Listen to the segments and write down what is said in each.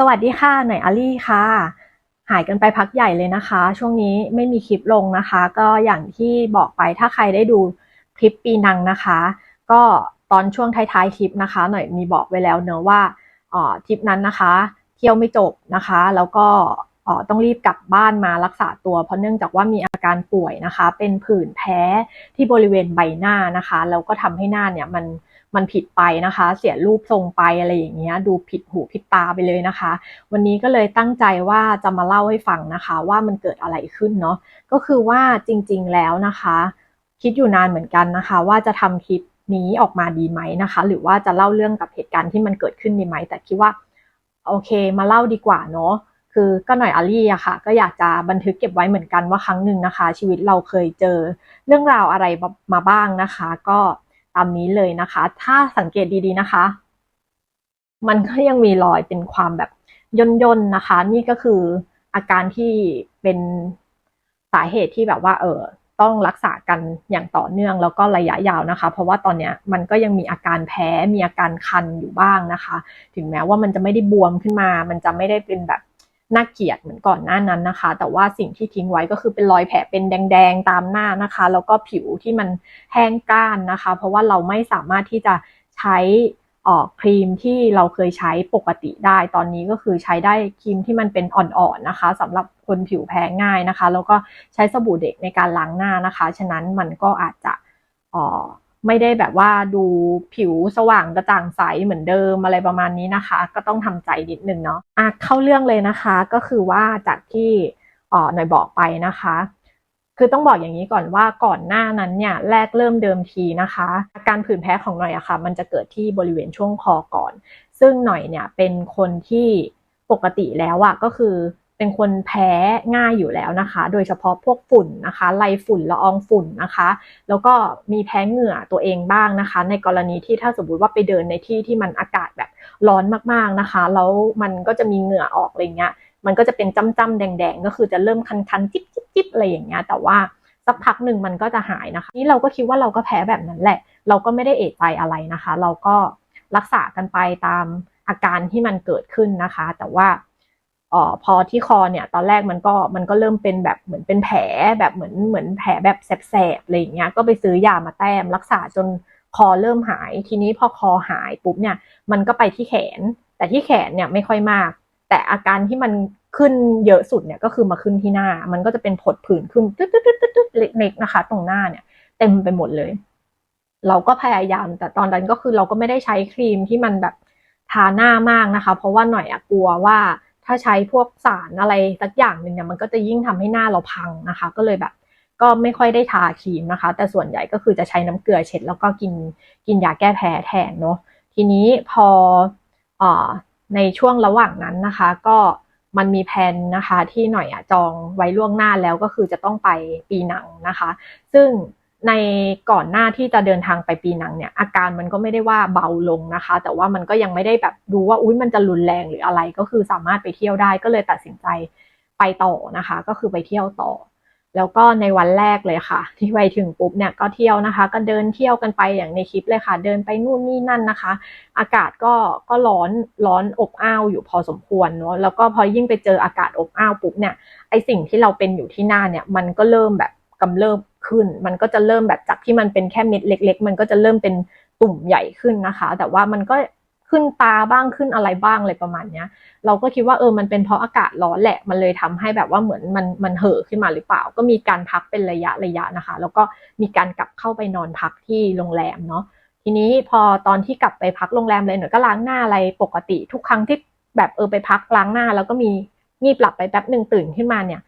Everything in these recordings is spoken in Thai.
สวัสดีค่ะหน่อยอาลี่ค่ะ หายกันไปพักใหญ่เลยนะคะ ช่วงนี้ไม่มีคลิปลงนะคะ ก็อย่างที่บอกไปถ้าใครได้ดูคลิปปีนังนะคะ ก็ตอนช่วงท้ายๆคลิปนะคะ หน่อยมีบอกไว้แล้วเนอะว่าออทริปนั้นนะคะ เที่ยวไม่จบนะคะ แล้วก็อ่อต้องรีบกลับบ้านมารักษาตัว เพราะเนื่องจากว่ามีอาการป่วยนะคะ เป็นผื่นแพ้ที่บริเวณใบหน้านะคะแล้วก็ทำให้หน้าเนี่ยมัน มันผิดไปนะคะ เสียรูปทรงไปอะไรอย่างเงี้ยดูผิดหูผิดตาไปเลยนะคะ วันนี้ก็เลยตั้งใจว่าจะมาเล่าให้ฟังนะคะ ว่ามันเกิดอะไรขึ้นเนาะก็คือว่าจริงๆแล้วนะคะ คิดอยู่นานเหมือนกันนะคะ ว่าจะทำคลิปนี้ออกมาดีไหมนะคะ หรือว่าจะเล่าเรื่องกับเหตุการณ์ที่มันเกิดขึ้นดีไหม แต่คิดว่าโอเคมาเล่าดีกว่าเนาะคือก็หน่อยอาลี่อะค่ะ ก็อยากจะบันทึกเก็บไว้เหมือนกันว่าครั้งหนึ่งนะคะ ชีวิตเราเคยเจอเรื่องราวอะไรมาบ้างนะคะ ก็ามนี้เลยนะคะ ถ้าสังเกตดีๆนะคะ มันก็ยังมีรอยเป็นความแบบย่นๆนะคะ นี่ก็คืออาการที่เป็นสาเหตุที่แบบว่า เออต้องรักษากันอย่างต่อเนื่องแล้วก็ระยะยาวนะคะ เพราะว่าตอนเนี้ยมันก็ยังมีอาการแพ้มีอาการคันอยู่บ้างนะคะ ถึงแม้ว่ามันจะไม่ได้บวมขึ้นมา มันจะไม่ได้เป็นแบบ น่าเกลียดเหมือนก่อนหน้านั้นนะคะ แต่ว่าสิ่งที่ทิ้งไว้ก็คือเป็นรอยแผลเป็นแดงๆตามหน้านะคะ แล้วก็ผิวที่มันแห้งก้านนะคะ เพราะว่าเราไม่สามารถที่จะใช้ออกครีมที่เราเคยใช้ปกติได้ ตอนนี้ก็คือใช้ได้ครีมที่มันเป็นอ่อนๆนะคะสำหรับคนผิวแพ้ง่ายนะคะ แล้วก็ใช้สบู่เด็กในการล้างหน้านะคะ ฉะนั้นมันก็อาจจะออ ไม่ได้แบบว่าดูผิวสว่างกระจ่างใสเหมือนเดิมอะไรประมาณนี้นะคะ ก็ต้องทำใจนิดนึงเนาะอะเข้าเรื่องเลยนะคะ ก็คือว่าจากที่อ๋อหน่อยบอกไปนะคะ คือต้องบอกอย่างนี้ก่อนว่าก่อนหน้านั้นเนี่ยแรกเริ่มเดิมทีนะคะ อาการผื่นแพ้ของหน่อยอะค่ะ มันจะเกิดที่บริเวณช่วงคอก่อน ซึ่งหน่อยเนี่ยเป็นคนที่ปกติแล้วอะก็คือ เป็นคนแพ้ง่ายอยู่แล้วนะคะ โดยเฉพาะพวกฝุ่นนะคะไลฝุ่นละอองฝุ่นนะคะ แล้วก็มีแพ้เหงื่อตัวเองบ้างนะคะ ในกรณีที่ถ้าสมมติว่าไปเดินในที่ที่มันอากาศแบบร้อนมากๆนะคะ แล้วมันก็จะมีเหงื่อออกอะไรเงี้ย มันก็จะเป็นจ้ำๆแดง ๆ ก็คือจะเริ่มคันๆจิ๊บจิ๊บจิ๊บอะไรอย่างเงี้ย แต่ว่าสักพักหนึ่งมันก็จะหายนะคะ นี่เราก็คิดว่าเราก็แพ้แบบนั้นแหละ เราก็ไม่ได้เอะใจอะไรนะคะ เราก็รักษากันไปตามอาการที่มันเกิดขึ้นนะคะ แต่ว่า ออพอที่คอเนี่ยตอนแรกมันก็มันก็เริ่มเป็นแบบเหมือนเป็นแผลแบบเหมือนเหมือนแผลแบบแสบๆอะไรอย่างเงี้ยก็ไปซื้อยามาแต้มรักษาจนคอเริ่มหาย ทีนี้พอคอหายปุ๊บเนี่ยมันก็ไปที่แขน แต่ที่แขนเนี่ยไม่ค่อยมาก แต่อาการที่มันขึ้นเยอะสุดเนี่ยก็คือมาขึ้นที่หน้า มันก็จะเป็นผดผื่นขึ้นตึ๊ดตึ๊ดตึ๊ดตึ๊ดเล็กๆนะคะ ตรงหน้าเนี่ย เต็มไปหมดเลย เราก็พยายาม แต่ตอนนั้นก็คือเราก็ไม่ได้ใช้ครีมที่มันแบบทาหน้ามากนะคะ เพราะว่าหน่อยอะกลัวว่า ถ้าใช้พวกสารอะไรสักอย่างหนึ่งเนี่ยมันก็จะยิ่งทำให้หน้าเราพังนะคะ ก็เลยแบบ ก็ไม่ค่อยได้ทาครีมนะคะ แต่ส่วนใหญ่ก็คือจะใช้น้ำเกลือเช็ด แล้วก็กินกินยาแก้แพ้แทนเนาะทีนี้พออในช่วงระหว่างนั้นนะคะ ก็มันมีแผนนะคะที่หน่อยอะจองไว้ล่วงหน้าแล้วก็คือจะต้องไปปีหนังนะคะ ซึ่ง ในก่อนหน้าที่จะเดินทางไปปีนังเนี่ย อาการมันก็ไม่ได้ว่าเบาลงนะคะ แต่ว่ามันก็ยังไม่ได้แบบดูว่าอุ้ยมันจะรุนแรงหรืออะไร ก็คือสามารถไปเที่ยวได้ก็เลยตัดสินใจไปต่อนะคะ ก็คือไปเที่ยวต่อ แล้วก็ในวันแรกเลยค่ะ ที่ไปถึงปุ๊บเนี่ยก็เที่ยวนะคะ ก็เดินเที่ยวกันไปอย่างในคลิปเลยค่ะ เดินไปนู่นนี่นั่นนะคะ อากาศก็ก็ร้อนร้อนอบอ้าวอยู่พอสมควรเนาะแล้วก็พอยิ่งไปเจออากาศอบอ้าวปุ๊บเนี่ยไอสิ่งที่เราเป็นอยู่ที่หน้าเนี่ยมันก็เริ่มแบบ กำเริบขึ้น มันก็จะเริ่มแบบจากที่มันเป็นแค่เม็ดเล็ก ๆ มันก็จะเริ่มเป็นตุ่มใหญ่ขึ้นนะคะ แต่ว่ามันก็ขึ้นตาบ้างขึ้นอะไรบ้างอะไรประมาณเนี้ย เราก็คิดว่าเออมันเป็นเพราะอากาศร้อนแหละ มันเลยทำให้แบบว่าเหมือนมันมันเห่อขึ้นมาหรือเปล่า ก็มีการพักเป็นระยะระยะนะคะ แล้วก็มีการกลับเข้าไปนอนพักที่โรงแรมเนาะทีนี้พอตอนที่กลับไปพักโรงแรมเลยหนูก็ล้างหน้าอะไรปกติ ทุกครั้งที่แบบเออไปพักล้างหน้า แล้วก็มีงีบหลับไปแป๊บหนึ่งตื่นขึ้นมาเนี่ย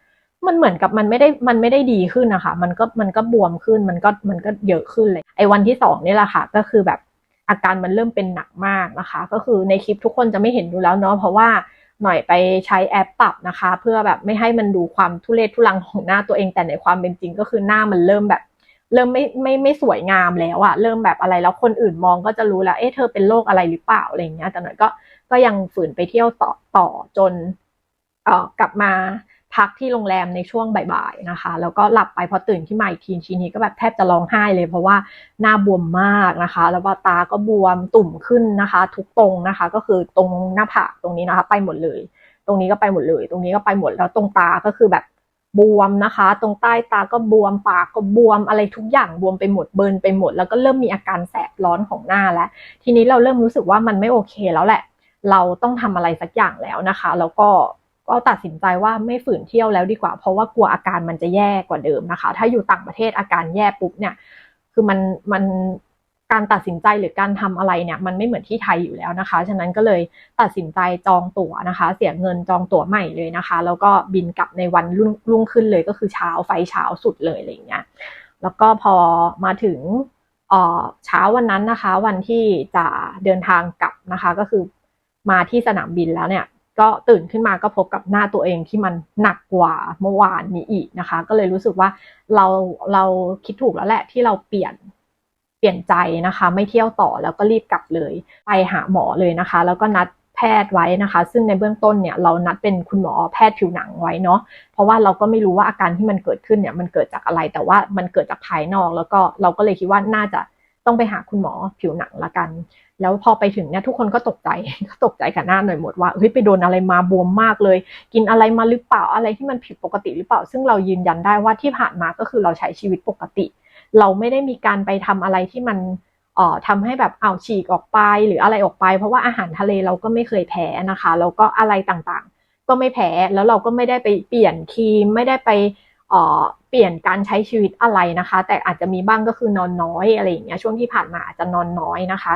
มันเหมือนกับมันไม่ได้มันไม่ได้ดีขึ้นนะคะ มันก็มันก็บวมขึ้นมันก็มันก็เยอะขึ้นเลย ไอ้วันที่สองนี่แหละค่ะ ก็คือแบบอาการมันเริ่มเป็นหนักมากนะคะ ก็คือในคลิปทุกคนจะไม่เห็นดูแล้วเนาะเพราะว่าหน่อยไปใช้แอปปรับนะคะ เพื่อแบบไม่ให้มันดูความทุเรศทุลังของหน้าตัวเองแต่ในความเป็นจริงก็คือหน้ามันเริ่มแบบ เริ่มไม่ไม่ไม่สวยงามแล้วอะเริ่มแบบอะไรแล้วคนอื่นมองก็จะรู้แล้วเอ๊ะเธอเป็นโรคอะไรหรือเปล่าอะไรอย่างเงี้ยแต่หน่อยก็ก็ยังฝืนไปเที่ยวต่อต่อจนเอ่อกลับมา พักที่โรงแรมในช่วงบ่ายๆนะคะ แล้วก็หลับไปพอตื่นขึ้นมาอีกทีทีนี้ก็แบบแทบจะร้องไห้เลย เพราะว่าหน้าบวมมากนะคะ แล้วก็ตาก็บวมตุ่มขึ้นนะคะ ทุกตรงนะคะ ก็คือตรงหน้าผากตรงนี้นะคะ ไปหมดเลย ตรงนี้ก็ไปหมดเลย ตรงนี้ก็ไปหมดแล้วตรงตาก็คือแบบบวมนะคะ ตรงใต้ตาก็บวมปากก็บวมอะไรทุกอย่างบวมไปหมดเบิร์นไปหมด แล้วก็เริ่มมีอาการแสบร้อนของหน้าแล้ว ทีนี้เราเริ่มรู้สึกว่ามันไม่โอเคแล้วแหละ เราต้องทำอะไรสักอย่างแล้วนะคะ แล้วก็ ก็ตัดสินใจว่าไม่ฝืนเที่ยวแล้วดีกว่า เพราะว่ากลัวอาการมันจะแย่กว่าเดิมนะคะ ถ้าอยู่ต่างประเทศอาการแย่ปุ๊บเนี่ย คือมันมันการตัดสินใจหรือการทำอะไรเนี่ย มันไม่เหมือนที่ไทยอยู่แล้วนะคะ ฉะนั้นก็เลยตัดสินใจจองตั๋วนะคะ เสียเงินจองตั๋วใหม่เลยนะคะ แล้วก็บินกลับในวันรุ่งรุ่งขึ้นเลยก็คือเช้าไฟเช้าสุดเลยอะไรอย่างเงี้ย แล้วก็พอมาถึงเช้าวันนั้นนะคะ วันที่จะเดินทางกลับนะคะ ก็คือมาที่สนามบินแล้วเนี่ย ก็ตื่นขึ้นมาก็พบกับหน้าตัวเองที่มันหนักกว่าเมื่อวานนี้อีกนะคะ ก็เลยรู้สึกว่าเราเราคิดถูกแล้วแหละที่เราเปลี่ยนเปลี่ยนใจนะคะ ไม่เที่ยวต่อแล้วก็รีบกลับเลย ไปหาหมอเลยนะคะ แล้วก็นัดแพทย์ไว้นะคะ ซึ่งในเบื้องต้นเนี่ยเรานัดเป็นคุณหมอแพทย์ผิวหนังไว้เนาะเพราะว่าเราก็ไม่รู้ว่าอาการที่มันเกิดขึ้นเนี่ยมันเกิดจากอะไรแต่ว่ามันเกิดจากภายนอก แล้วก็เราก็เลยคิดว่าน่าจะ ต้องไปหาคุณหมอผิวหนังละกัน แล้วพอไปถึงเนี่ยทุกคนก็ตกใจก็ตกใจกับหน้าหน่อยหมดว่าเฮ้ยไปโดนอะไรมาบวมมากเลย กินอะไรมาหรือเปล่าอะไรที่มันผิดปกติหรือเปล่า ซึ่งเรายืนยันได้ว่าที่ผ่านมาก็คือเราใช้ชีวิตปกติ เราไม่ได้มีการไปทำอะไรที่มันเอ่อทำให้แบบเอาฉีกออกไปหรืออะไรออกไป เพราะว่าอาหารทะเลเราก็ไม่เคยแพ้นะคะแล้วก็อะไรต่างๆ ก็ไม่แพ้แล้วเราก็ไม่ได้ไปเปลี่ยนครีมไม่ได้ไปเอ่อ เปลี่ยนการใช้ชีวิตอะไรนะคะ แต่อาจจะมีบ้างก็คือนอนน้อยอะไรอย่างเงี้ยช่วงที่ผ่านมาอาจจะนอนน้อยนะคะ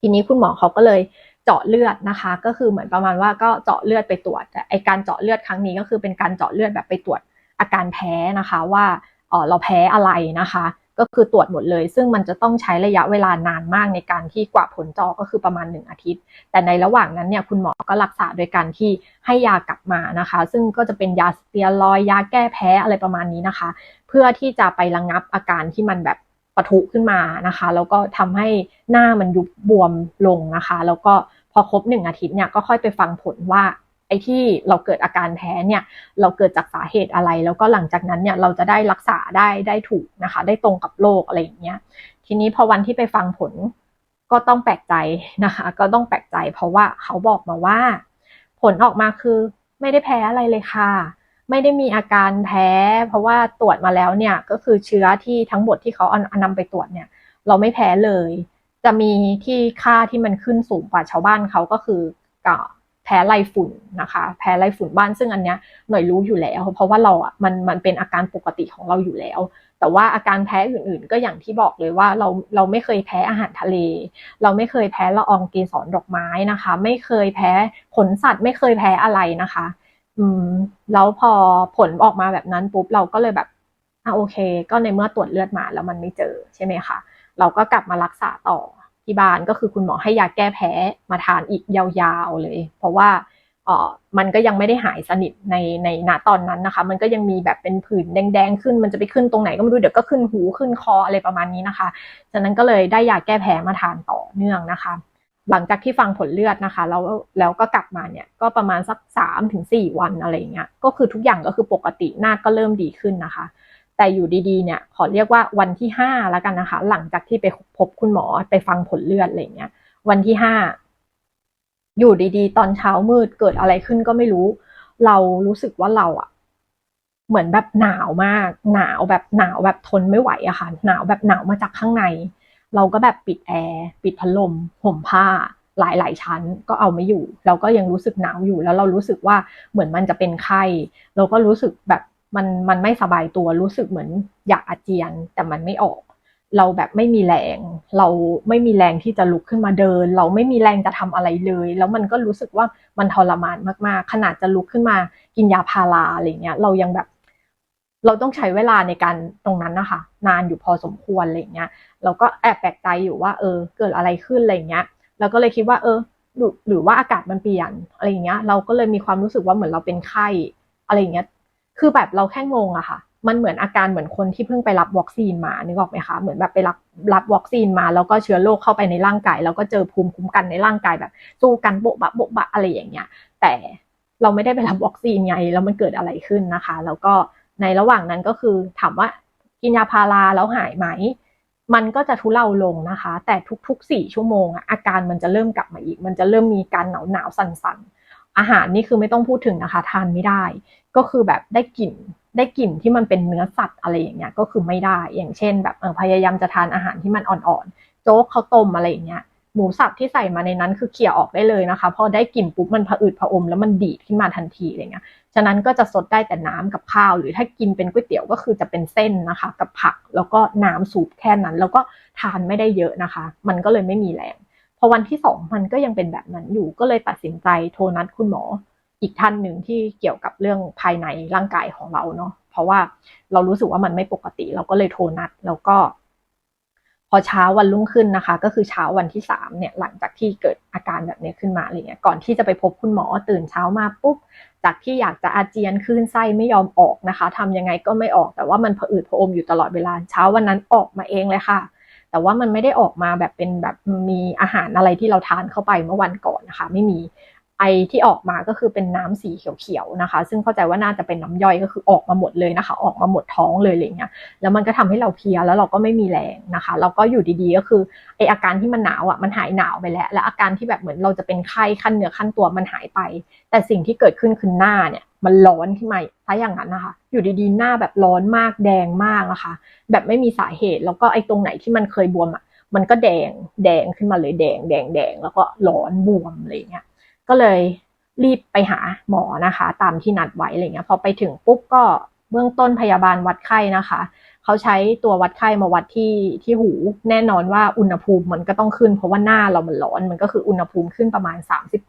ทีนี้คุณหมอเขาก็เลยเจาะเลือดนะคะ ก็คือเหมือนประมาณว่าก็เจาะเลือดไปตรวจแต่ไอการเจาะเลือดครั้งนี้ก็คือเป็นการเจาะเลือดแบบไปตรวจอาการแพ้นะคะว่าเออเราแพ้อะไรนะคะ ก็คือตรวจหมดเลย ซึ่งมันจะต้องใช้ระยะเวลานานมากในการที่กว่าผลจอก็คือประมาณหนึ่งอาทิตย์ แต่ในระหว่างนั้นเนี่ยคุณหมอก็รักษาโดยการที่ให้ยากลับมานะคะ ซึ่งก็จะเป็นยาสเตียรอยยาแก้แพ้อะไรประมาณนี้นะคะ เพื่อที่จะไประงงับอาการที่มันแบบปะทุขึ้นมานะคะ แล้วก็ทำให้หน้ามันยุบบวมลงนะคะ แล้วก็พอครบหนึ่งอาทิตย์เนี่ยก็ค่อยไปฟังผลว่า ไอ้ที่เราเกิดอาการแพ้เนี่ยเราเกิดจากสาเหตุอะไร แล้วก็หลังจากนั้นเนี่ยเราจะได้รักษาได้ได้ถูกนะคะ ได้ตรงกับโรคอะไรอย่างเงี้ยทีนี้พอวันที่ไปฟังผลก็ต้องแปลกใจนะคะ ก็ต้องแปลกใจ เพราะว่าเขาบอกมาว่า ผลออกมาคือไม่ได้แพ้อะไรเลยค่ะ ไม่ได้มีอาการแพ้ เพราะว่าตรวจมาแล้วเนี่ยก็คือเชื้อที่ทั้งหมดที่เขาเอานำไปตรวจเนี่ย เราไม่แพ้เลย จะมีที่ค่าที่มันขึ้นสูงกว่าชาวบ้านเขาก็คือกับแพ้ไรฝุ่นนะคะ แพ้ไรฝุ่นบ้านซึ่งอันเนี้ยหน่อยรู้อยู่แล้ว เพราะว่าเราอะมันมันเป็นอาการปกติของเราอยู่แล้ว แต่ว่าอาการแพ้อื่นๆ ก็อย่างที่บอกเลยว่าเราเราไม่เคยแพ้อาหารทะเล เราไม่เคยแพ้ละอองเกสรดอกไม้นะคะ ไม่เคยแพ้ขนสัตว์ไม่เคยแพ้อะไรนะคะ อืมแล้วพอผลออกมาแบบนั้นปุ๊บเราก็เลยแบบอะโอเค ก็ในเมื่อตรวจเลือดมาแล้วมันไม่เจอใช่ไหมคะเราก็กลับมารักษาต่อ ที่บ้านก็คือคุณหมอให้ยาแก้แพ้มาทานอีกยาวๆเลย เพราะว่าเออมันก็ยังไม่ได้หายสนิทในในณตอนนั้นนะคะ มันก็ยังมีแบบเป็นผื่นแดงๆขึ้น มันจะไปขึ้นตรงไหนก็ไม่รู้เดี๋ยวก็ขึ้นหูขึ้นคออะไรประมาณนี้นะคะฉะนั้นก็เลยได้ยาแก้แพ้มาทานต่อเนื่องนะคะ หลังจากที่ฟังผลเลือดนะคะแล้วแล้วก็กลับมาเนี่ยก็ประมาณสักสามถึงสี่วันอะไรเงี้ยก็คือทุกอย่างก็คือปกติหน้าก็เริ่มดีขึ้นนะคะ แต่อยู่ดีๆเนี่ยขอเรียกว่าวันที่ห้าแล้วกันนะคะ หลังจากที่ไปพบคุณหมอไปฟังผลเลือดอะไรเงี้ย วันที่ห้าอยู่ดีๆ ตอนเช้ามืดเกิดอะไรขึ้นก็ไม่รู้ เรารู้สึกว่าเราอะเหมือนแบบหนาวมาก หนาวแบบหนาวแบบทนไม่ไหวอะค่ะ หนาวแบบหนาวมาจากข้างใน เราก็แบบปิดแอร์ปิดพัดลมห่มผ้าหลายๆชั้นก็เอาไม่อยู่ เราก็ยังรู้สึกหนาวอยู่แล้วเรารู้สึกว่าเหมือนมันจะเป็นไข้ เราก็รู้สึกแบบ มันมันไม่สบายตัวรู้สึกเหมือนอยากอาเจียนแต่มันไม่ออก เราแบบไม่มีแรง เราไม่มีแรงที่จะลุกขึ้นมาเดิน เราไม่มีแรงจะทำอะไรเลย แล้วมันก็รู้สึกว่ามันทรมานมากๆ ขนาดจะลุกขึ้นมากินยาพาราอะไรเงี้ยเรายังแบบ เราต้องใช้เวลาในการตรงนั้นนะคะ นานอยู่พอสมควรอะไรเงี้ยเราก็แอบแปลกใจอยู่ว่า เออ เกิดอะไรขึ้นอะไรเงี้ยเราก็เลยคิดว่า เออหรือว่าอากาศมันเปลี่ยนอะไรเงี้ย เราก็เลยมีความรู้สึกว่าเหมือนเราเป็นไข้อะไรเงี้ย คือแบบเราแค่งงอะค่ะ มันเหมือนอาการเหมือนคนที่เพิ่งไปรับวัคซีนมานึกออกไหมคะ เหมือนแบบไปรับรับวัคซีนมา แล้วก็เชื้อโรคเข้าไปในร่างกาย แล้วก็เจอภูมิคุ้มกันในร่างกายแบบสู้กันโบะบะโบะบะอะไรอย่างเงี้ย แต่เราไม่ได้ไปรับวัคซีนไง แล้วมันเกิดอะไรขึ้นนะคะ แล้วก็ในระหว่างนั้นก็คือถามว่ากินยาพาราแล้วหายไหม มันก็จะทุเลาลงนะคะ แต่ทุกๆสี่ชั่วโมงอะอาการมันจะเริ่มกลับมาอีก มันจะเริ่มมีการหนาวหนาวสั่นๆ อาหารนี่คือไม่ต้องพูดถึงนะคะ ทานไม่ได้ ก็คือแบบได้กลิ่นได้กลิ่นที่มันเป็นเนื้อสัตว์อะไรอย่างเงี้ยก็คือไม่ได้ อย่างเช่น แบบพยายามจะทานอาหารที่มันอ่อนๆ โจ๊กข้าวต้มอะไรอย่างเงี้ยหมูสับที่ใส่มาในนั้นคือเขี่ยออกได้เลยนะคะ พอได้กลิ่นปุ๊บมันผะอืดผะอมแล้วมันดีดขึ้นมาทันทีอะไรเงี้ยฉะนั้นก็จะสดได้แต่น้ำกับข้าว หรือถ้ากินเป็นก๋วยเตี๋ยวก็คือจะเป็นเส้นนะคะ กับผักแล้วก็น้ำซุปแค่นั้น แล้วก็ทานไม่ได้เยอะนะคะ มันก็เลยไม่มีแรง พอวันที่สองมันก็ยังเป็นแบบนั้นอยู่ก็เลยตัดสินใจโทรนัดคุณหมออีกท่านหนึ่งที่เกี่ยวกับเรื่องภายในร่างกายของเราเนาะเพราะว่าเรารู้สึกว่ามันไม่ปกติ เราก็เลยโทรนัดแล้วก็ พอเช้าวันรุ่งขึ้นนะคะ ก็คือเช้าวันที่สามเนี่ยหลังจากที่เกิดอาการแบบนี้ขึ้นมาอะไรเงี้ยก่อนที่จะไปพบคุณหมอตื่นเช้ามาปุ๊บจากที่อยากจะอาเจียนคลื่นไส้ไม่ยอมออกนะคะทำยังไงก็ไม่ออกแต่ว่ามันผอืดผอมอยู่ตลอดเวลาเช้าวันนั้นออกมาเองเลยค่ะ แต่ว่ามันไม่ได้ออกมาแบบเป็นแบบมีอาหารอะไรที่เราทานเข้าไปเมื่อวันก่อนนะคะ ไม่มีไอที่ออกมาก็คือเป็นน้ำสีเขียวๆนะคะ ซึ่งเข้าใจว่าน่าจะเป็นน้ำย่อยก็คือออกมาหมดเลยนะคะ ออกมาหมดท้องเลยอะไรเงี้ยแล้วมันก็ทำให้เราเพลียแล้วเราก็ไม่มีแรงนะคะเราก็อยู่ดีๆก็คือไออาการที่มันหนาวอะมันหายหนาวไปแล้ว แล้วอาการที่แบบเหมือนเราจะเป็นไข้ขั้นเนื้อขั้นตัวมันหายไป แต่สิ่งที่เกิดขึ้นคือหน้าเนี่ย มันร้อนขึ้นมาถ้าอย่างนั้นนะคะ อยู่ดีๆ หน้าแบบร้อนมากแดงมากนะคะ แบบไม่มีสาเหตุแล้วก็ไอ้ตรงไหนที่มันเคยบวมอะมันก็แดงแดงขึ้นมาเลยแดงแดงแดงแล้วก็ร้อนบวมอะไรเงี้ยก็เลยรีบไปหาหมอนะคะ ตามที่นัดไว้อะไรเงี้ยพอไปถึงปุ๊บก็เบื้องต้นพยาบาลวัดไข้นะคะ เขาใช้ตัววัดไข้มาวัดที่ที่หู แน่นอนว่าอุณหภูมิมันก็ต้องขึ้น เพราะว่าหน้าเรามันร้อนมันก็คืออุณหภูมิขึ้นประมาณ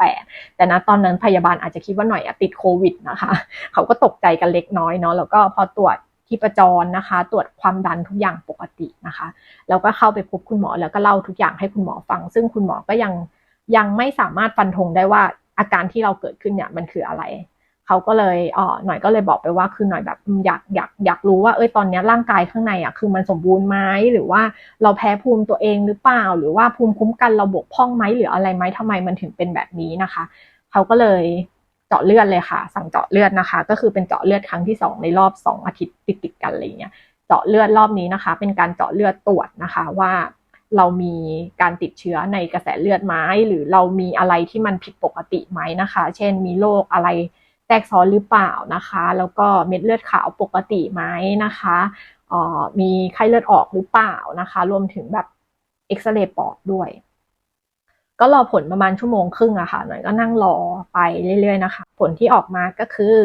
38 แต่นะตอนนั้นพยาบาลอาจจะคิดว่าหน่อยอติดโควิดนะคะเขาก็ตกใจกันเล็กน้อยเนาะแล้วก็พอตรวจที่ประจรนะคะ ตรวจความดันทุกอย่างปกตินะคะแล้วก็เข้าไปพบคุณหมอแล้วก็เล่าทุกอย่างให้คุณหมอฟัง ซึ่งคุณหมอก็ยังยังไม่สามารถฟันธงได้ว่าอาการที่เราเกิดขึ้นเนี่ยมันคืออะไร เขาก็เลยเออหน่อยก็เลยบอกไปว่าคือหน่อยแบบอยากอยากอยากรู้ว่าเอ้ยตอนนี้ร่างกายข้างในอะคือมันสมบูรณ์ไหมหรือว่าเราแพ้ภูมิตัวเองหรือเปล่า หรือว่าภูมิคุ้มกันเราบกพร่องไหมหรืออะไรไหมทำไมมันถึงเป็นแบบนี้นะคะ เขาก็เลยเจาะเลือดเลยค่ะ สั่งเจาะเลือดนะคะ ก็คือเป็นเจาะเลือดครั้งที่สองในรอบสองอาทิตย์ติดติดกันอะไรเงี้ยเจาะเลือดรอบนี้นะคะ เป็นการเจาะเลือดตรวจนะคะว่าเรามีการติดเชื้อในกระแสเลือดไหมหรือเรามีอะไรที่มันผิดปกติไหมนะคะ เช่นมีโรคอะไร แทรกซ้อนหรือเปล่านะคะ แล้วก็เม็ดเลือดขาวปกติไหมนะคะมีไข้เลือดออกหรือเปล่านะคะ รวมถึงแบบเอ็กซเรย์ปอดด้วย ก็รอผลประมาณชั่วโมงครึ่งอะค่ะหน่อยก็นั่งรอไปเรื่อยๆนะคะ ผลที่ออกมาก็คือ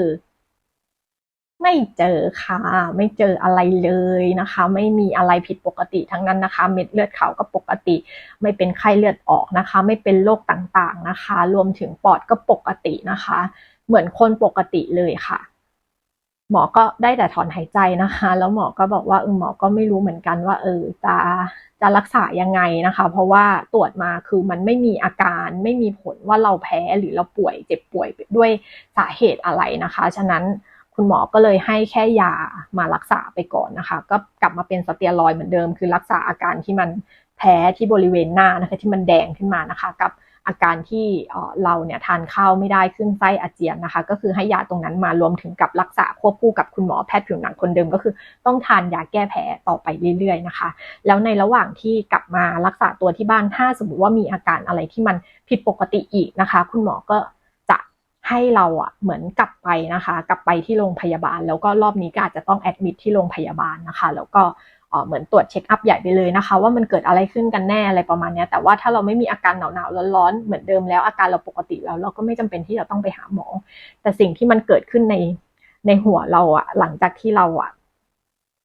ไม่เจอค่ะ ไม่เจออะไรเลยนะคะ ไม่มีอะไรผิดปกติทั้งนั้นนะคะ เม็ดเลือดขาวก็ปกติ ไม่เป็นไข้เลือดออกนะคะ ไม่เป็นโรคต่างๆนะคะ รวมถึงปอดก็ปกตินะคะ เหมือนคนปกติเลยค่ะ หมอก็ได้แต่ถอนหายใจนะคะ แล้วหมอก็บอกว่าเออหมอก็ไม่รู้เหมือนกันว่า เออจะจะรักษายังไงนะคะ เพราะว่าตรวจมาคือมันไม่มีอาการไม่มีผลว่าเราแพ้หรือเราป่วยเจ็บป่วยด้วยสาเหตุอะไรนะคะ ฉะนั้นคุณหมอก็เลยให้แค่ยามารักษาไปก่อนนะคะ ก็กลับมาเป็นสเตียรอยเหมือนเดิม คือรักษาอาการที่มันแพ้ที่บริเวณหน้านะคะ ที่มันแดงขึ้นมานะคะ กับ อาการที่เราเนี่ยทานข้าวไม่ได้ขึ้นไส้อาเจียนนะคะ ก็คือให้ยาตรงนั้นมารวมถึงกับรักษาควบคู่กับคุณหมอแพทย์ผิวหนังคนเดิมก็คือ ต้องทานยาแก้แพ้ต่อไปเรื่อยๆนะคะ แล้วในระหว่างที่กลับมารักษาตัวที่บ้านถ้าสมมติว่ามีอาการอะไรที่มันผิดปกติอีกนะคะ คุณหมอก็ให้เราอะเหมือนกลับไปนะคะ กลับไปที่โรงพยาบาล แล้วก็รอบนี้ก็อาจจะต้องแอดมิดที่โรงพยาบาลนะคะ แล้วก็ เหมือนตรวจเช็คอัพใหญ่ไปเลยนะคะ ว่ามันเกิดอะไรขึ้นกันแน่อะไรประมาณนี้แต่ว่าถ้าเราไม่มีอาการหนาวๆร้อนๆเหมือนเดิมแล้วอาการเราปกติแล้วเราก็ไม่จำเป็นที่จะต้องไปหาหมอ แต่สิ่งที่มันเกิดขึ้นในในหัวเราอะหลังจากที่เราอะ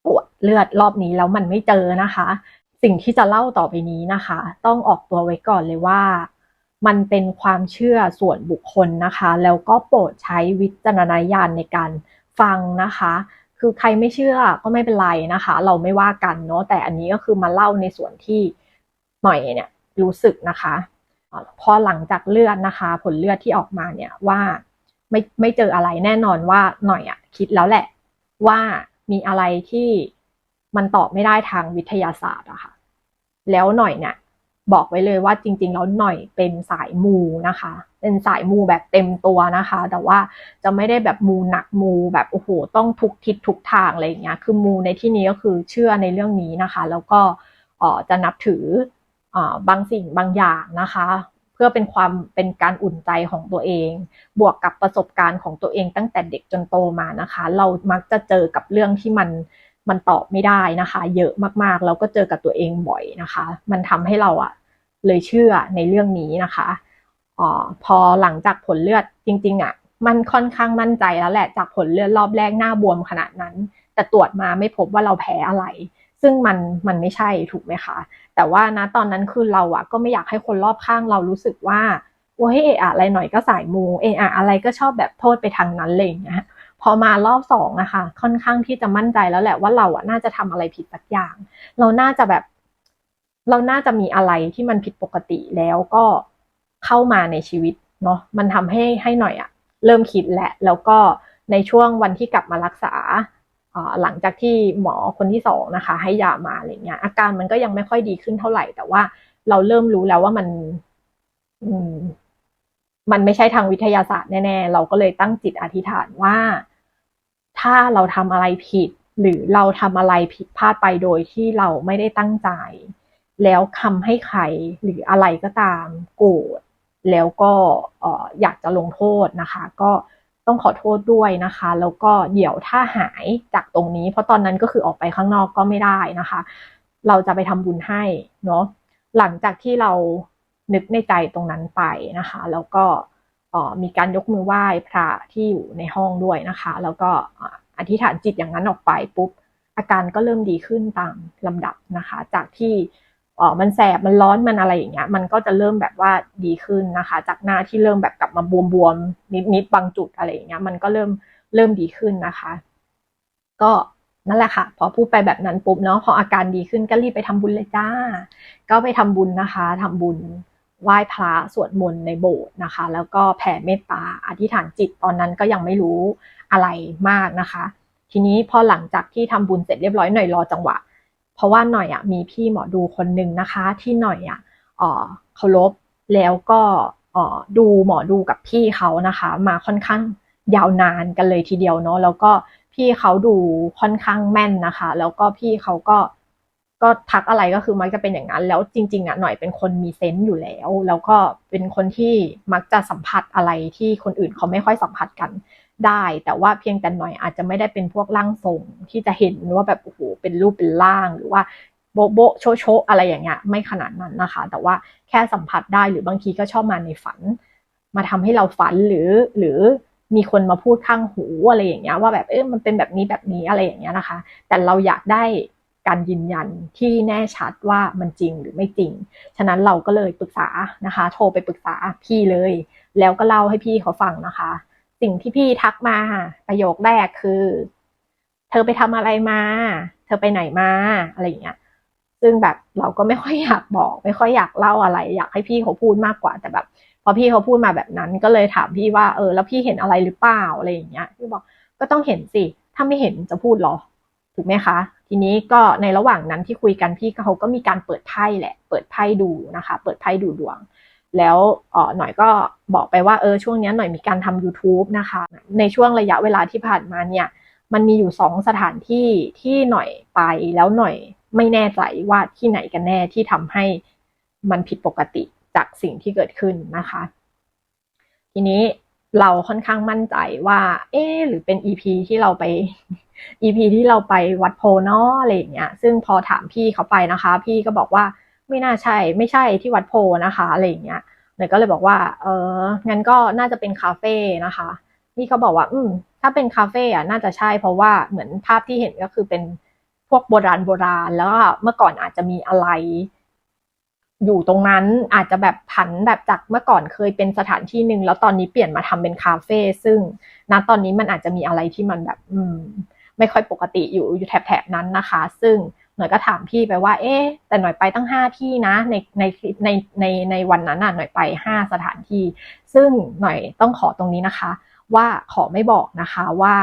ตรวจเลือดรอบนี้แล้วมันไม่เจอนะคะ สิ่งที่จะเล่าต่อไปนี้นะคะ ต้องออกตัวไว้ก่อนเลยว่า มันเป็นความเชื่อส่วนบุคคลนะคะ แล้วก็โปรดใช้วิจารณญาณในการฟังนะคะ คือใครไม่เชื่อก็ไม่เป็นไรนะคะ เราไม่ว่ากันเนาะแต่อันนี้ก็คือมาเล่าในส่วนที่หน่อยเนี่ยรู้สึกนะคะพอหลังจากเลือดนะคะ ผลเลือดที่ออกมาเนี่ยว่าไม่ไม่เจออะไรแน่นอนว่าหน่อยอะคิดแล้วแหละว่ามีอะไรที่มันตอบไม่ได้ทางวิทยาศาสตร์อะค่ะแล้วหน่อยเนี่ย บอกไว้เลยว่าจริง ๆ แล้วหน่อยเป็นสายมูนะคะ เป็นสายมูแบบเต็มตัวนะคะ แต่ว่าจะไม่ได้แบบมูหนักมูแบบโอ้โหต้องทุกทิศทุกทางอะไรอย่างเงี้ย คือมูในที่นี้ก็คือเชื่อในเรื่องนี้นะคะ แล้วก็จะนับถืออบางสิ่งบางอย่างนะคะ เพื่อเป็นความเป็นการอุ่นใจของตัวเอง บวกกับประสบการณ์ของตัวเองตั้งแต่เด็กจนโตมานะคะ เรามักจะเจอกับเรื่องที่มัน มันตอบไม่ได้นะคะ เยอะมากๆเราก็เจอกับตัวเองบ่อยนะคะ มันทำให้เราอะเลยเชื่อในเรื่องนี้นะคะออพอหลังจากผลเลือดจริงๆอะมันค่อนข้างมั่นใจแล้วแหละจากผลเลือดรอบแรกหน้าบวมขนาดนั้น แต่ตรวจมาไม่พบว่าเราแพ้อะไร ซึ่งมันมันไม่ใช่ถูกไหมคะ แต่ว่านะตอนนั้นคือเราอะก็ไม่อยากให้คนรอบข้างเรารู้สึกว่าโอ้ยเอะอะไรหน่อยก็สายมูเอะอะไรก็ชอบแบบโทษไปทางนั้นเลยอย่างเงี้ย พอมารอบสองอะค่ะ ค่อนข้างที่จะมั่นใจแล้วแหละว่าเราอะน่าจะทำอะไรผิดสักอย่าง เราน่าจะแบบ เราน่าจะมีอะไรที่มันผิดปกติแล้วก็เข้ามาในชีวิตเนาะมันทำให้ให้หน่อยอะเริ่มคิดแหละแล้วก็ในช่วงวันที่กลับมารักษาหลังจากที่หมอคนที่สองนะคะ ให้ยามาอะไรเงี้ย อาการมันก็ยังไม่ค่อยดีขึ้นเท่าไหร่ แต่ว่าเราเริ่มรู้แล้วว่ามันอืมมันไม่ใช่ทางวิทยาศาสตร์แน่ ๆ เราก็เลยตั้งจิตอธิษฐานว่า ถ้าเราทำอะไรผิด หรือเราทำอะไรผิดพลาดไปโดยที่เราไม่ได้ตั้งใจ แล้วทำให้ใครหรืออะไรก็ตามโกรธแล้วก็อยากจะลงโทษนะคะ ก็ต้องขอโทษด้วยนะคะ แล้วก็เดี๋ยวถ้าหายจากตรงนี้ เพราะตอนนั้นก็คือออกไปข้างนอกก็ไม่ได้นะคะ เราจะไปทำบุญให้เนาะหลังจากที่เรานึกในใจตรงนั้นไปนะคะ แล้วก็ มีการยกมือไหว้พระที่อยู่ในห้องด้วยนะคะ แล้วก็อธิษฐานจิตอย่างนั้นออกไปปุ๊บอาการก็เริ่มดีขึ้นตามลำดับนะคะ จากที่อ๋อมันแสบ มันร้อน มันอะไรอย่างเงี้ย มันก็จะเริ่มแบบว่าดีขึ้นนะคะ จากหน้าที่เริ่มแบบกลับมาบวมๆ นิดๆ บางจุดอะไรอย่างเงี้ย มันก็เริ่มเริ่มดีขึ้นนะคะ ก็นั่นแหละค่ะ พอพูดไปแบบนั้นปุ๊บเนาะ พออาการดีขึ้นก็รีบไปทำบุญเลยจ้า ก็ไปทำบุญนะคะทำบุญ ไหว้พระสวดมนต์ในโบสถ์นะคะ แล้วก็แผ่เมตตาอธิษฐานจิตตอนนั้นก็ยังไม่รู้อะไรมากนะคะ ทีนี้พอหลังจากที่ทำบุญเสร็จเรียบร้อยหน่อยรอจังหวะ เพราะว่าหน่อยอะมีพี่หมอดูคนหนึ่งนะคะ ที่หน่อยอะเคารพแล้วก็ดูหมอดูกับพี่เขานะคะ มาค่อนข้างยาวนานกันเลยทีเดียวเนาะแล้วก็พี่เขาดูค่อนข้างแม่นนะคะ แล้วก็พี่เขาก็ ก็ทักอะไรก็คือมักจะเป็นอย่างนั้น แล้วจริงๆอะหน่อยเป็นคนมีเซนต์อยู่แล้ว แล้วก็เป็นคนที่มักจะสัมผัสอะไรที่คนอื่นเขาไม่ค่อยสัมผัสกันได้ แต่ว่าเพียงแต่หน่อยอาจจะไม่ได้เป็นพวกร่างทรงที่จะเห็นว่าแบบโอ้โหเป็นรูปเป็นร่างหรือว่าโบโบโชโชอะไรอย่างเงี้ยไม่ขนาดนั้นนะคะ แต่ว่าแค่สัมผัสได้หรือบางทีก็ชอบมาในฝัน มาทำให้เราฝันหรือหรือมีคนมาพูดข้างหูอะไรอย่างเงี้ยว่าแบบเออมันเป็นแบบนี้แบบนี้อะไรอย่างเงี้ยนะคะ แต่เราอยากได้ การยืนยันที่แน่ชัดว่ามันจริงหรือไม่จริง ฉะนั้นเราก็เลยปรึกษานะคะ โทรไปปรึกษาพี่เลย แล้วก็เล่าให้พี่เขาฟังนะคะ สิ่งที่พี่ทักมาประโยคแรกคือ เธอไปทำอะไรมา เธอไปไหนมาอะไรอย่างเงี้ย ซึ่งแบบเราก็ไม่ค่อยอยากบอก ไม่ค่อยอยากเล่าอะไร อยากให้พี่เขาพูดมากกว่าแต่แบบ พอพี่เขาพูดมาแบบนั้น ก็เลยถามพี่ว่าเออแล้วพี่เห็นอะไรหรือเปล่าอะไรอย่างเงี้ยพี่บอกก็ต้องเห็นสิ ถ้าไม่เห็นจะพูดหรอ ถูกไหมคะ ทีนี้ก็ในระหว่างนั้นที่คุยกันพี่เขาก็มีการเปิดไพ่แหละ เปิดไพ่ดูนะคะ เปิดไพ่ดูดวง แล้วออหน่อยก็บอกไปว่าเออช่วงนี้หน่อยมีการทำ YouTube นะคะ ในช่วงระยะเวลาที่ผ่านมาเนี่ย มันมีอยู่สองสถานที่ที่หน่อยไปแล้วหน่อยไม่แน่ใจว่าที่ไหนกันแน่ที่ทำให้มันผิดปกติจากสิ่งที่เกิดขึ้นนะคะ ทีนี้ เราค่อนข้างมั่นใจว่า เอ๊หรือเป็น EP ที่เราไป EP ที่เราไปวัดโพนาะอะไรอย่างเงี้ย ซึ่งพอถามพี่เขาไปนะคะ พี่ก็บอกว่าไม่น่าใช่ ไม่ใช่ที่วัดโพนะคะอะไรอย่างเงี้ยเนยก็เลยบอกว่า เอองั้นก็น่าจะเป็นคาเฟ่นะคะพี่เขาบอกว่า อืม ถ้าเป็นคาเฟ่อะน่าจะใช่ เพราะว่าเหมือนภาพที่เห็นก็คือเป็นพวกโบราณโบราณ แล้วก็เมื่อก่อนอาจจะมีอะไร อยู่ตรงนั้นอาจจะแบบผันแบบจากเมื่อก่อนเคยเป็นสถานที่หนึ่งแล้วตอนนี้เปลี่ยนมาทำเป็นคาเฟ่ซึ่งณตอนนี้มันอาจจะมีอะไรที่มันแบบ อืม ไม่ค่อยปกติอยู่อยู่แถบๆนั้นนะคะ ซึ่งหน่อยก็ถามพี่ไปว่า เอ๊แต่หน่อยไปตั้งห้าที่นะ ในในในในในวันนั้นน่ะหน่อยไปห้าสถานที่ ซึ่งหน่อยต้องขอตรงนี้นะคะ ว่าขอไม่บอกนะคะว่า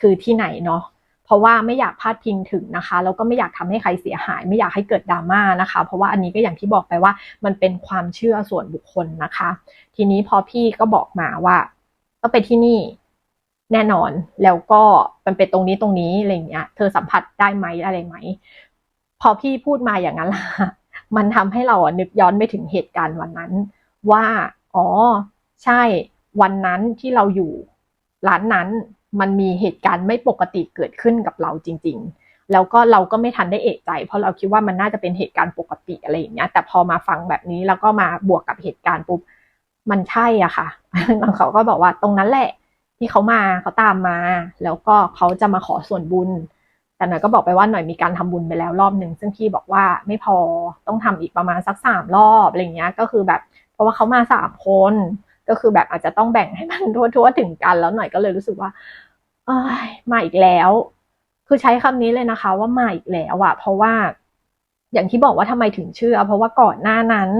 คือที่ไหนเนาะ ราะว่าไม่อยากพลาดพิงถึงนะคะแล้วก็ไม่อยากทำให้ใครเสียหาย ไม่อยากให้เกิดดราม่านะคะ เพราะว่าอันนี้ก็อย่างที่บอกไปว่ามันเป็นความเชื่อส่วนบุคคลนะคะ ทีนี้พอพี่ก็บอกมาว่าก็ไปที่นี่แน่นอนแล้วก็มันเป็นตรงนี้ตรงนี้อะไรเงี้ย เธอสัมผัสได้ไหมอะไรไหม พอพี่พูดมาอย่างนั้นล่ะมันทำให้เราอนึกย้อนไปถึงเหตุการณ์วันนั้น ว่า อ๋อ ใช่วันนั้นที่เราอยู่ร้านนั้น มันมีเหตุการณ์ไม่ปกติเกิดขึ้นกับเราจริง ๆ แล้วก็เราก็ไม่ทันได้เอะใจ เพราะเราคิดว่ามันน่าจะเป็นเหตุการณ์ปกติอะไรอย่างเงี้ย แต่พอมาฟังแบบนี้แล้วก็มาบวกกับเหตุการณ์ปุ๊บ มันใช่อะค่ะแล้วเขาก็บอกว่าตรงนั้นแหละ ที่เขามาเขาตามมา แล้วก็เขาจะมาขอส่วนบุญ แต่หน่อยก็บอกไปว่าหน่อยมีการทำบุญไปแล้วรอบหนึ่งซึ่งพี่บอกว่าไม่พอต้องทำอีกประมาณสักสามรอบอะไรเงี้ย ก็คือแบบ เพราะว่าเขามาสามคนก็คือแบบอาจจะต้องแบ่งให้มันทั่วๆถึงกันแล้วหน่อยก็เลยรู้สึกว่า มาอีกแล้ว คือใช้คำนี้เลยนะคะ ว่ามาอีกแล้วอะเพราะว่า อย่างที่บอกว่าทำไมถึงเชื่อ เพราะว่าก่อนหน้านั้น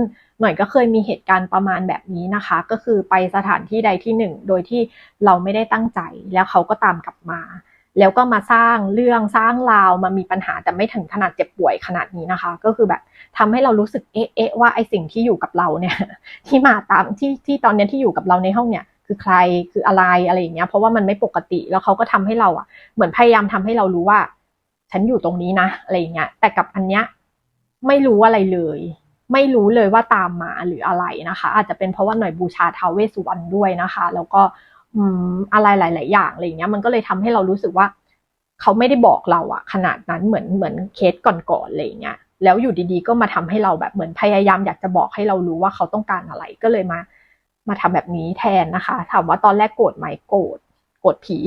หน่อยก็เคยมีเหตุการณ์ประมาณแบบนี้นะคะ ก็คือไปสถานที่ใดที่หนึ่ง โดยที่เราไม่ได้ตั้งใจ แล้วเขาก็ตามกลับมา แล้วก็มาสร้างเรื่องสร้างราวมามีปัญหาแต่ไม่ถึงขนาดเจ็บป่วยขนาดนี้นะคะ ก็คือแบบทำให้เรารู้สึกเอ๊ะเอ๊ะว่าไอสิ่งที่อยู่กับเราเนี่ย ที่มาตามที่ที่ตอนนี้ที่อยู่กับเราในห้องเนี่ย คือใครคืออะไรอะไรอย่างเงี้ย เพราะว่ามันไม่ปกติแล้วเขาก็ทำให้เราอะ เหมือนพยายามทำให้เรารู้ว่า ฉันอยู่ตรงนี้นะอะไรอย่างเงี้ย แต่กับอันเนี้ยไม่รู้อะไรเลย ไม่รู้เลยว่าตามมาหรืออะไรนะคะ อาจจะเป็นเพราะว่าหน่อยบูชาท้าวเวสสุวรรณด้วยนะคะ แล้วก็อืมอะไรหลาย ๆ อย่างอะไรอย่างเงี้ย มันก็เลยทำให้เรารู้สึกว่าเขาไม่ได้บอกเราอะขนาดนั้นเหมือนเหมือนเคสก่อนๆอะไรอย่างเงี้ยแล้วอยู่ดีๆ ก็มาทำให้เราแบบเหมือนพยายามอยากจะบอกให้เรารู้ว่าเขาต้องการอะไรก็เลยมา มาทำแบบนี้แทนนะคะ ถามว่าตอนแรกโกรธไหมโกรธโกรธผี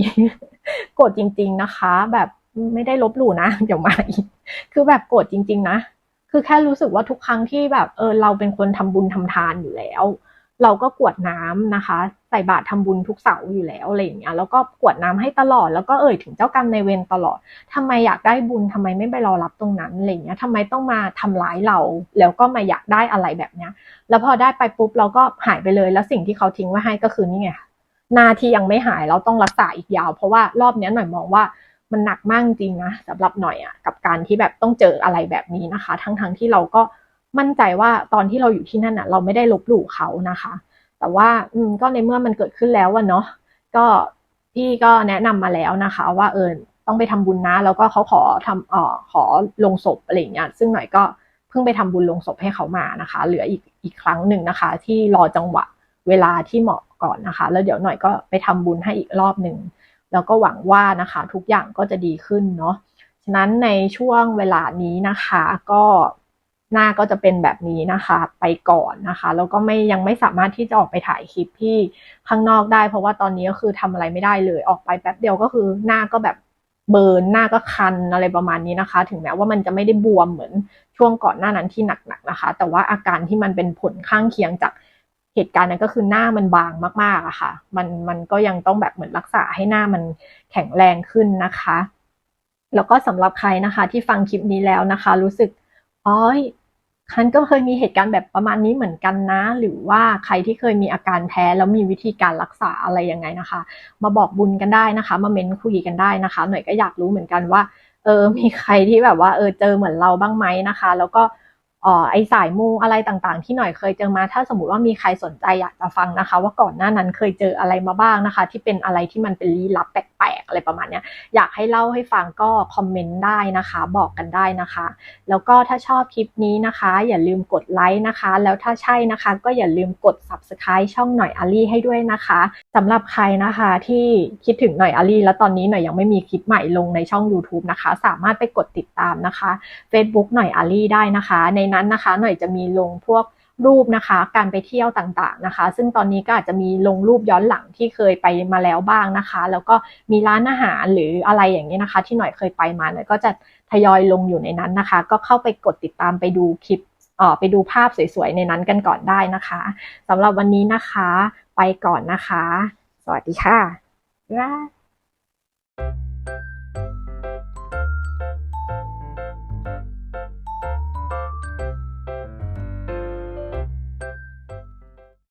โกรธจริง ๆนะคะ แบบไม่ได้ลบหลู่นะเดี๋ยวมาอีกคือแบบโกรธจริง ๆ นะ คือแค่รู้สึกว่าทุกครั้งที่แบบเออเราเป็นคนทำบุญทำทานอยู่แล้ว เราก็กวดน้ำนะคะ ใส่บาตรทำบุญทุกเสาร์อยู่แล้วอะไรอย่างเงี้ยแล้วก็กวดน้ำให้ตลอดแล้วก็เอ่ยถึงเจ้ากรรมในเวรตลอดทำไมอยากได้บุญทำไมไม่ไปรอรับตรงนั้นอะไรเงี้ยทำไมต้องมาทำร้ายเรา แล้วก็มาอยากได้อะไรแบบเนี้ย แล้วพอได้ไปปุ๊บเราก็หายไปเลย แล้วสิ่งที่เขาทิ้งไว้ให้ก็คือนี่ไงนาที่ยังไม่หายเราต้องรักษาอีกยาว เพราะว่ารอบนี้หน่อยมองว่ามันหนักมากจริงนะสำหรับหน่อยอะกับการที่แบบต้องเจออะไรแบบนี้นะคะ ทั้งๆทที่เราก็ มั่นใจว่าตอนที่เราอยู่ที่นั่นอะเราไม่ได้ลบหลู่เขานะคะ แต่ว่าอืมก็ในเมื่อมันเกิดขึ้นแล้วอะเนาะก็พี่ก็แนะนำมาแล้วนะคะ ว่าเออต้องไปทำบุญนะ แล้วก็เขาขอทำเอ่อขอลงศพอะไรอย่างเงี้ยซึ่งหน่อยก็เพิ่งไปทำบุญลงศพให้เขามานะคะ เหลืออีกอีกครั้งหนึ่งนะคะ ที่รอจังหวะเวลาที่เหมาะก่อนนะคะ แล้วเดี๋ยวหน่อยก็ไปทำบุญให้อีกรอบหนึ่งแล้วก็หวังว่านะคะ ทุกอย่างก็จะดีขึ้นเนาะฉะนั้นในช่วงเวลานี้นะคะก็ หน้าก็จะเป็นแบบนี้นะคะ ไปก่อนนะคะแล้วก็ไม่ยังไม่สามารถที่จะออกไปถ่ายคลิปที่ข้างนอกได้ เพราะว่าตอนนี้ก็คือทำอะไรไม่ได้เลยออกไปแป๊บเดียวก็คือหน้าก็แบบเบิร์นหน้าก็คันอะไรประมาณนี้นะคะ ถึงแม้ว่ามันจะไม่ได้บวมเหมือนช่วงก่อนหน้านั้นที่หนักๆนะคะ แต่ว่าอาการที่มันเป็นผลข้างเคียงจากเหตุการณ์นั้นก็คือหน้ามันบางมากๆอะค่ะ มันมันก็ยังต้องแบบเหมือนรักษาให้หน้ามันแข็งแรงขึ้นนะคะ แล้วก็สำหรับใครนะคะ ที่ฟังคลิปนี้แล้วนะคะ รู้สึก อ๋อยฉันก็เคยมีเหตุการณ์แบบประมาณนี้เหมือนกันนะ หรือว่าใครที่เคยมีอาการแพ้แล้วมีวิธีการรักษาอะไรยังไงนะคะ มาบอกบุญกันได้นะคะ มาเม้นคุยกันได้นะคะ หน่อยก็อยากรู้เหมือนกันว่า เออ มีใครที่แบบว่า เออ เจอเหมือนเราบ้างไหมนะคะ แล้วก็ ออไอสายมูอะไรต่างๆ ที่หน่อยเคยเจอมา ถ้าสมมติว่ามีใครสนใจอยากจะฟังนะคะ ว่าก่อนหน้านั้นเคยเจออะไรมาบ้างนะคะ ที่เป็นอะไรที่มันเป็นลี้ลับแปลกๆอะไรประมาณนี้อยากให้เล่าให้ฟังก็คอมเมนต์ได้นะคะ บอกกันได้นะคะ แล้วก็ถ้าชอบคลิปนี้นะคะ อย่าลืมกดไลค์นะคะ แล้วถ้าใช่นะคะ ก็อย่าลืมกด subscribe ช่องหน่อยอาลีให้ด้วยนะคะสำหรับใครนะคะที่คิดถึงหน่อยอาลีแล้วตอนนี้หน่อยยังไม่มีคลิปใหม่ลงในช่อง YouTube นะคะ สามารถไปกดติดตามนะคะ Facebook หน่อยอาลีได้นะคะในนั้นนะคะ หน่อยจะมีลงพวกรูปนะคะ การไปเที่ยวต่างๆนะคะ ซึ่งตอนนี้ก็อาจจะมีลงรูปย้อนหลังที่เคยไปมาแล้วบ้างนะคะ แล้วก็มีร้านอาหารหรืออะไรอย่างนี้นะคะ ที่หน่อยเคยไปมาหน่อยก็จะทยอยลงอยู่ในนั้นนะคะ ก็เข้าไปกดติดตามไปดูคลิปเออไปดูภาพสวยๆในนั้นกันก่อนได้นะคะสำหรับวันนี้นะคะ ไปก่อนนะคะ สวัสดีค่ะบ๊า